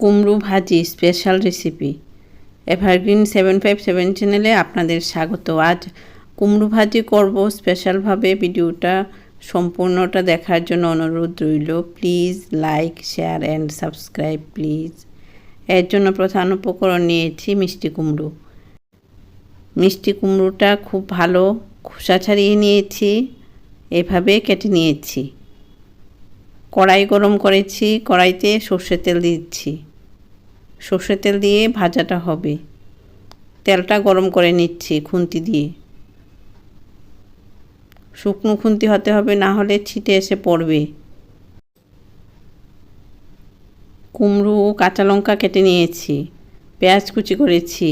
কুমড়ো ভাজি special recipe evergreen seven five seven চ্যানেলে আপনাদের স্বাগত। আজ কুমড়ো ভাজি করব স্পেশালভাবে ভিডিওটা সম্পূর্ণটা দেখার জন্য অনুরোধ রইল। Please like share and subscribe please এর জন্য প্রধান উপকরণ নিয়েছি মিষ্টি কুমড়ো। মিষ্টি কুমড়োটা খুব ভালো খোসা ছাড়িয়ে নিয়েছি। এভাবে কেটে নিয়েছি। কড়াই গরম করেছি, কড়াইতে সর্ষের তেল দিচ্ছি। সর্ষের তেল দিয়ে ভাজাটা হবে। তেলটা গরম করে নিচ্ছি খুন্তি দিয়ে। শুকনো খুন্তি হতে হবে, না হলে ছিটে এসে পড়বে। কুমড়ো ও কাঁচা লঙ্কা কেটে নিয়েছি। পেঁয়াজ কুচি করেছি।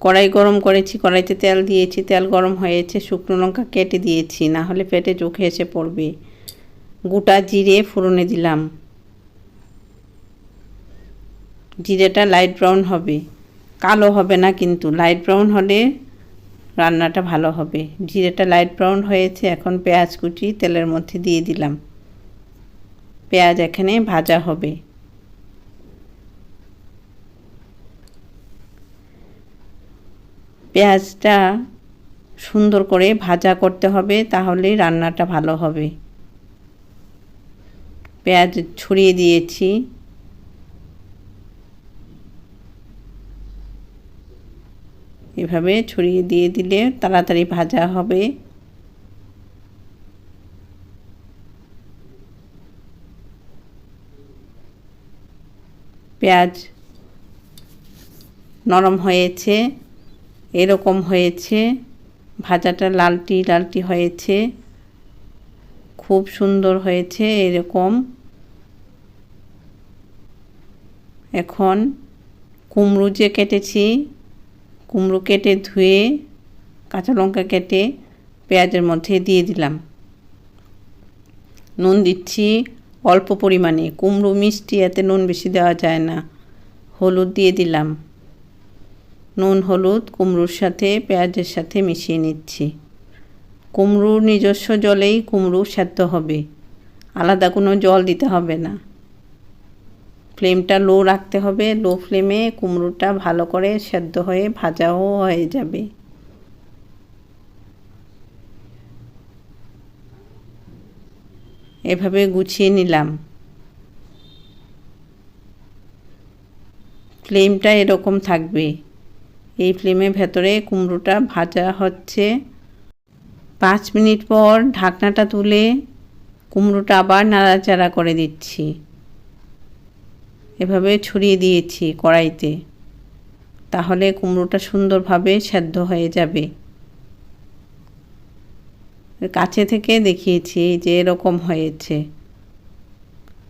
কড়াই গরম করেছি, কড়াইতে তেল দিয়েছি। তেল গরম হয়েছে শুকনো লঙ্কা কেটে দিয়েছি, না হলে পেটে চোখে এসে পড়বে। গোটা জিরে ফোড়নে দিলাম। জিরেটা লাইট ব্রাউন হবে। কালো হবে না কিন্তু লাইট ব্রাউন হলে রান্নাটা ভালো হবে। জিরেটা লাইট ব্রাউন হয়েছে, এখন পেঁয়াজ কুচি তেলের মধ্যে দিয়ে দিলাম। পেঁয়াজ এখানে ভাজা হবে। পেঁয়াজটা সুন্দর করে ভাজা করতে হবে, তাহলে রান্নাটা ভালো হবে। পেঁয়াজ ছড়িয়ে দিয়েছি। এভাবে ছড়িয়ে দিয়ে দিলে তাড়াতাড়ি ভাজা হবে। পেঁয়াজ নরম হয়েছে, এরকম হয়েছে, ভাজাটা লালটি লালটি হয়েছে। খুব সুন্দর হয়েছে এরকম। এখন কুমড়ো যে কেটেছি, কুমড়ো কেটে ধুয়ে কাঁচা লঙ্কা কেটে পেঁয়াজের মধ্যে দিয়ে দিলাম। নুন দিচ্ছি অল্প পরিমাণে, কুমড়ো মিষ্টি এতে নুন বেশি দেওয়া যায় না, হলুদ দিয়ে দিলাম। নুন, হলুদ, কুমড়োর সাথে, পেঁয়াজের সাথে মিশিয়ে নিচ্ছি। কুমড়োর নিজস্ব জলেই কুমড়ো সেদ্ধ হবে। আলাদা কোনো জল দিতে হবে না। ফ্লেমটা লো রাখতে হবে। লো ফ্লেমে কুমড়োটা ভালো করে সেদ্ধ হয়ে ভাজাও হয়ে যাবে। এভাবে গুছিয়ে নিলাম। ফ্লেমটা এরকম থাকবে। এই ফ্লেমের ভেতরে কুমড়োটা ভাজা হচ্ছে। পাঁচ মিনিট পর ঢাকনাটা তুলে কুমড়োটা আবার নাড়াচাড়া করে দিচ্ছি। এভাবে ছড়িয়ে দিয়েছি কড়াইতে। তাহলে কুমড়োটা সুন্দরভাবে সেদ্ধ হয়ে যাবে। কাছে থেকে দেখিয়েছি যে এরকম হয়েছে।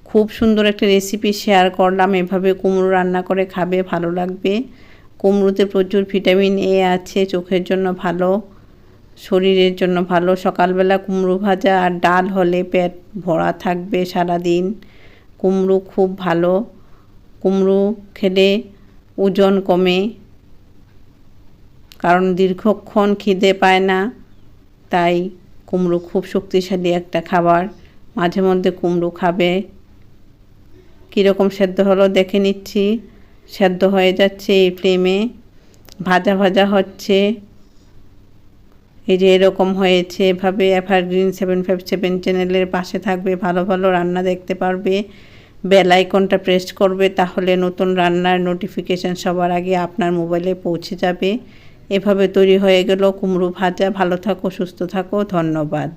খুব সুন্দর একটা রেসিপি শেয়ার করলাম। এভাবে কুমড়ো রান্না করে খাবে, ভালো লাগবে। কুমড়োতে প্রচুর ভিটামিন এ আছে, চোখের জন্য ভালো। শরীরের জন্য ভালো। সকালবেলা কুমড়ো ভাজা আর ডাল হলে পেট ভরা থাকবে সারাদিন। কুমড়ো খুব ভালো। কুমড়ো খেলে ওজন কমে, কারণ দীর্ঘক্ষণ খিদে পায় না, তাই কুমড়ো খুব শক্তিশালী একটা খাবার। মাঝে মধ্যে কুমড়ো খাবে। কীরকম সেদ্ধ হলো দেখে নিচ্ছি। সেদ্ধ হয়ে যাচ্ছে এই ফ্লেমে। ভাজা ভাজা হচ্ছে। এই যে এরকম হয়েছে, এভাবে এভারগ্রিন সেভেন ফাইভ সেভেন চ্যানেলের পাশে থাকবে, ভালো ভালো রান্না দেখতে পারবে। বেল আইকনটা প্রেস করবে, তাহলে নতুন রান্নার নোটিফিকেশান সবার আগে আপনার মোবাইলে পৌঁছে যাবে। এভাবে তৈরি হয়ে গেল কুমড়ো ভাজা। ভালো থাকো, সুস্থ থাকো, ধন্যবাদ।